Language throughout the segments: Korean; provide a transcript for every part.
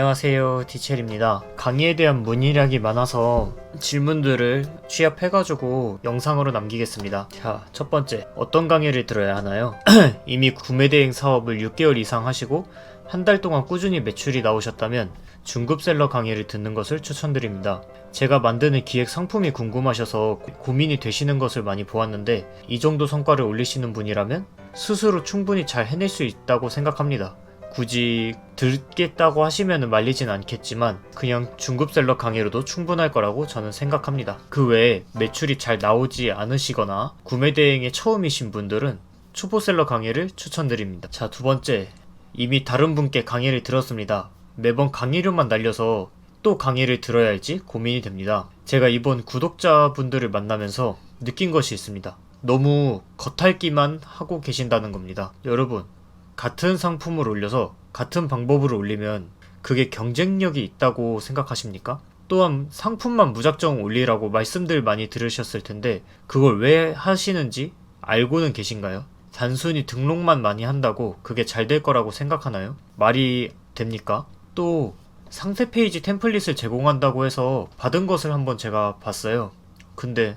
안녕하세요 디첼입니다 강의에 대한 문의량이 많아서 질문들을 취합해가지고 영상으로 남기겠습니다 자 첫번째 어떤 강의를 들어야 하나요? 이미 구매대행 사업을 6개월 이상 하시고 한 달 동안 꾸준히 매출이 나오셨다면 중급셀러 강의를 듣는 것을 추천드립니다. 제가 만드는 기획 상품이 궁금하셔서 고- 고민이 되시는 것을 많이 보았는데 이 정도 성과를 올리시는 분이라면 스스로 충분히 잘 해낼 수 있다고 생각합니다. 굳이 듣겠다고 하시면 말리진 않겠지만 그냥 중급셀러 강의로도 충분할 거라고 저는 생각합니다. 그 외에 매출이 잘 나오지 않으시거나 구매 대행에 처음이신 분들은 초보셀러 강의를 추천드립니다. 자, 두 번째. 이미 다른 분께 강의를 들었습니다. 매번 강의료만 날려서 또 강의를 들어야 할지 고민이 됩니다. 제가 이번 구독자분들을 만나면서 느낀 것이 있습니다. 너무 겉핥기만 하고 계신다는 겁니다. 여러분, 같은 상품을 올려서 같은 방법으로 올리면 그게 경쟁력이 있다고 생각하십니까? 또한 상품만 무작정 올리라고 말씀들 많이 들으셨을 텐데 그걸 왜 하시는지 알고는 계신가요? 단순히 등록만 많이 한다고 그게 잘 될 거라고 생각하나요? 말이 됩니까? 또 상세 페이지 템플릿을 제공한다고 해서 받은 것을 한번 제가 봤어요. 근데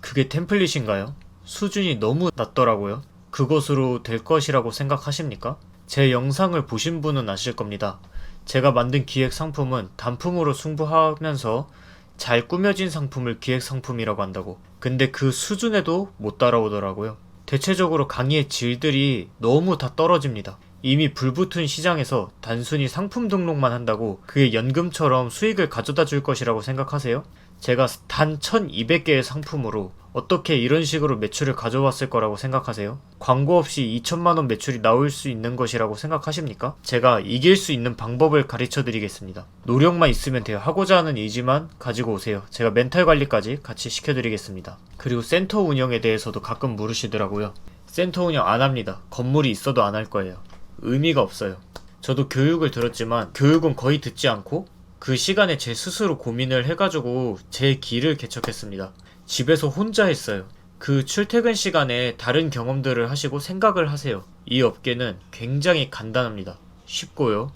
그게 템플릿인가요? 수준이 너무 낮더라고요. 그것으로 될 것이라고 생각하십니까? 제 영상을 보신 분은 아실 겁니다. 제가 만든 기획 상품은 단품으로 승부하면서 잘 꾸며진 상품을 기획 상품이라고 한다고. 근데 그 수준에도 못 따라오더라고요. 대체적으로 강의의 질들이 너무 다 떨어집니다. 이미 불붙은 시장에서 단순히 상품 등록만 한다고 그게 연금처럼 수익을 가져다 줄 것이라고 생각하세요? 제가 단 1200개의 상품으로 어떻게 이런 식으로 매출을 가져왔을 거라고 생각하세요? 광고 없이 2천만원 매출이 나올 수 있는 것이라고 생각하십니까? 제가 이길 수 있는 방법을 가르쳐 드리겠습니다. 노력만 있으면 돼요. 하고자 하는 의지만 가지고 오세요. 제가 멘탈 관리까지 같이 시켜드리겠습니다. 그리고 센터 운영에 대해서도 가끔 물으시더라고요. 센터 운영 안 합니다. 건물이 있어도 안 할 거예요. 의미가 없어요. 저도 교육을 들었지만 교육은 거의 듣지 않고 그 시간에 제 스스로 고민을 해가지고 제 길을 개척했습니다. 집에서 혼자 했어요. 그 출퇴근 시간에 다른 경험들을 하시고 생각을 하세요. 이 업계는 굉장히 간단합니다. 쉽고요.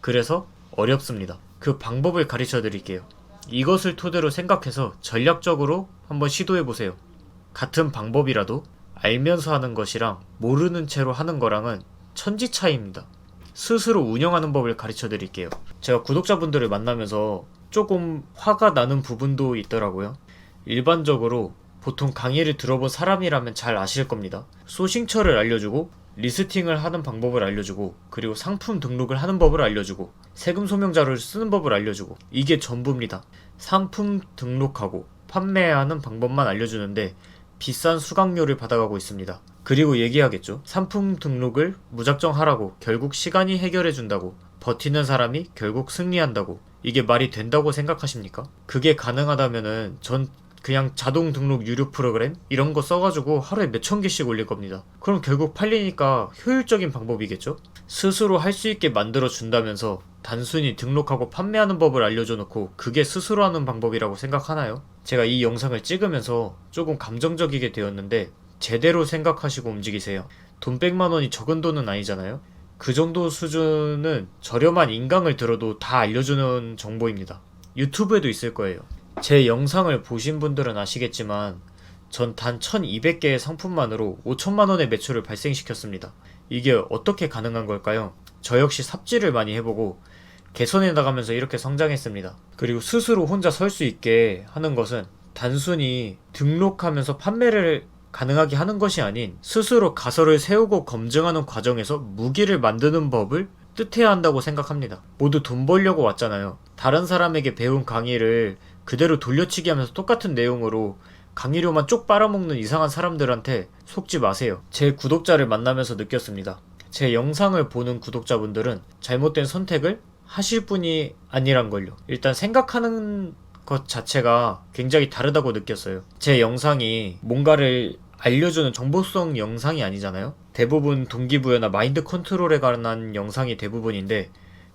그래서 어렵습니다. 그 방법을 가르쳐 드릴게요. 이것을 토대로 생각해서 전략적으로 한번 시도해 보세요. 같은 방법이라도 알면서 하는 것이랑 모르는 채로 하는 거랑은 천지 차이입니다. 스스로 운영하는 법을 가르쳐 드릴게요. 제가 구독자분들을 만나면서 조금 화가 나는 부분도 있더라고요. 일반적으로 보통 강의를 들어본 사람이라면 잘 아실 겁니다. 소싱처를 알려주고 리스팅을 하는 방법을 알려주고 그리고 상품 등록을 하는 법을 알려주고 세금 소명자료를 쓰는 법을 알려주고 이게 전부입니다. 상품 등록하고 판매하는 방법만 알려주는데 비싼 수강료를 받아가고 있습니다. 그리고 얘기하겠죠. 상품 등록을 무작정 하라고 결국 시간이 해결해 준다고 버티는 사람이 결국 승리한다고 이게 말이 된다고 생각하십니까? 그게 가능하다면은 전 그냥 자동 등록 유료 프로그램 이런 거 써가지고 하루에 몇 천 개씩 올릴 겁니다. 그럼 결국 팔리니까 효율적인 방법이겠죠? 스스로 할 수 있게 만들어 준다면서 단순히 등록하고 판매하는 법을 알려줘 놓고 그게 스스로 하는 방법이라고 생각하나요? 제가 이 영상을 찍으면서 조금 감정적이게 되었는데 제대로 생각하시고 움직이세요. 돈 100만 원이 적은 돈은 아니잖아요? 그 정도 수준은 저렴한 인강을 들어도 다 알려주는 정보입니다. 유튜브에도 있을 거예요. 제 영상을 보신 분들은 아시겠지만 전 단 1200개의 상품만으로 5천만 원의 매출을 발생시켰습니다. 이게 어떻게 가능한 걸까요? 저 역시 삽질을 많이 해보고 개선해 나가면서 이렇게 성장했습니다. 그리고 스스로 혼자 설 수 있게 하는 것은 단순히 등록하면서 판매를 가능하게 하는 것이 아닌 스스로 가설을 세우고 검증하는 과정에서 무기를 만드는 법을 뜻해야 한다고 생각합니다. 모두 돈 벌려고 왔잖아요. 다른 사람에게 배운 강의를 그대로 돌려치기 하면서 똑같은 내용으로 강의료만 쪽 빨아먹는 이상한 사람들한테 속지 마세요. 제 구독자를 만나면서 느꼈습니다. 제 영상을 보는 구독자분들은 잘못된 선택을 하실 분이 아니란 걸요. 일단 생각하는 것 자체가 굉장히 다르다고 느꼈어요. 제 영상이 뭔가를 알려주는 정보성 영상이 아니잖아요. 대부분 동기부여나 마인드 컨트롤에 관한 영상이 대부분인데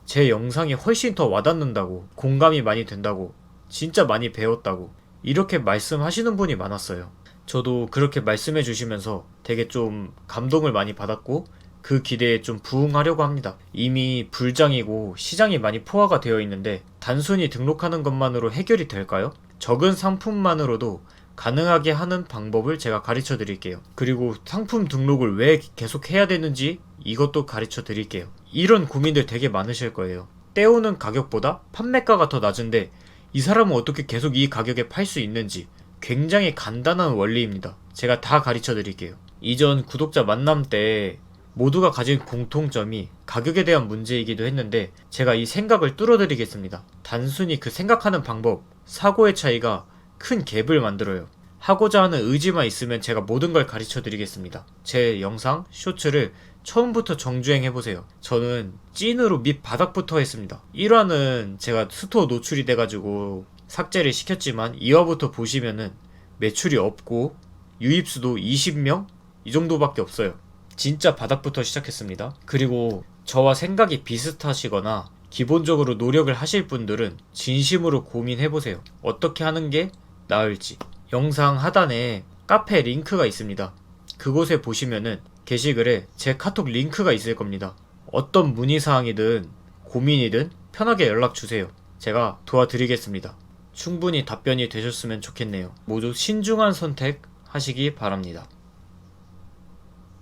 제 영상이 훨씬 더 와닿는다고 공감이 많이 된다고 진짜 많이 배웠다고 이렇게 말씀하시는 분이 많았어요. 저도 그렇게 말씀해 주시면서 되게 좀 감동을 많이 받았고 그 기대에 좀 부응하려고 합니다. 이미 불장이고 시장이 많이 포화가 되어 있는데 단순히 등록하는 것만으로 해결이 될까요? 적은 상품만으로도 가능하게 하는 방법을 제가 가르쳐 드릴게요. 그리고 상품 등록을 왜 계속 해야 되는지 이것도 가르쳐 드릴게요. 이런 고민들 되게 많으실 거예요. 떼오는 가격보다 판매가가 더 낮은데 이 사람은 어떻게 계속 이 가격에 팔 수 있는지 굉장히 간단한 원리입니다. 제가 다 가르쳐 드릴게요. 이전 구독자 만남 때 모두가 가진 공통점이 가격에 대한 문제이기도 했는데 제가 이 생각을 뚫어드리겠습니다. 단순히 그 생각하는 방법, 사고의 차이가 큰 갭을 만들어요. 하고자 하는 의지만 있으면 제가 모든 걸 가르쳐 드리겠습니다. 제 영상, 쇼츠를 처음부터 정주행해보세요. 저는 찐으로 밑 바닥부터 했습니다. 1화는 제가 스토어 노출이 돼가지고 삭제를 시켰지만 2화부터 보시면은 매출이 없고 유입수도 20명? 이 정도밖에 없어요. 진짜 바닥부터 시작했습니다. 그리고 저와 생각이 비슷하시거나 기본적으로 노력을 하실 분들은 진심으로 고민해보세요. 어떻게 하는 게 나을지. 영상 하단에 카페 링크가 있습니다. 그곳에 보시면은 게시글에 제 카톡 링크가 있을 겁니다. 어떤 문의사항이든 고민이든 편하게 연락 주세요. 제가 도와드리겠습니다. 충분히 답변이 되셨으면 좋겠네요. 모두 신중한 선택 하시기 바랍니다.